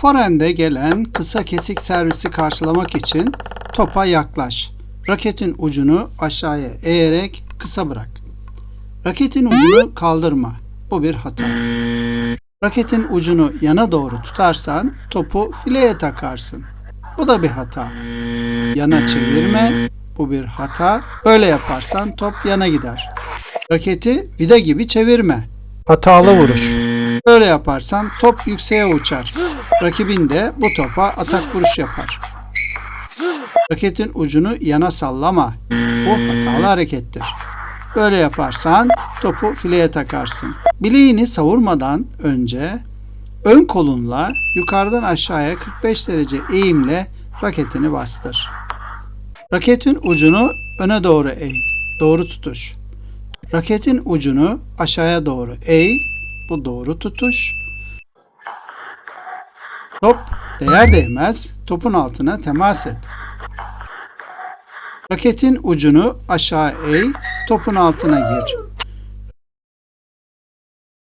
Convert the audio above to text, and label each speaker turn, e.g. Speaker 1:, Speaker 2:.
Speaker 1: Forende gelen kısa kesik servisi karşılamak için topa yaklaş. Raketin ucunu aşağıya eğerek kısa bırak. Raketin ucunu kaldırma. Bu bir hata. Raketin ucunu yana doğru tutarsan topu fileye takarsın. Bu da bir hata. Yana çevirme. Bu bir hata. Böyle yaparsan top yana gider. Raketi vida gibi çevirme. Hatalı vuruş. Böyle yaparsan top yükseğe uçar. Rakibin de bu topa atak vuruş yapar. Raketin ucunu yana sallama. Bu hatalı harekettir. Böyle yaparsan topu fileye takarsın. Bileğini savurmadan önce ön kolunla yukarıdan aşağıya 45 derece eğimle raketini bastır. Raketin ucunu öne doğru eğ. Doğru tutuş. Raketin ucunu aşağıya doğru eğ. Bu doğru tutuş. Top değer değmez topun altına temas et. Raketin ucunu aşağı eğ, topun altına gir.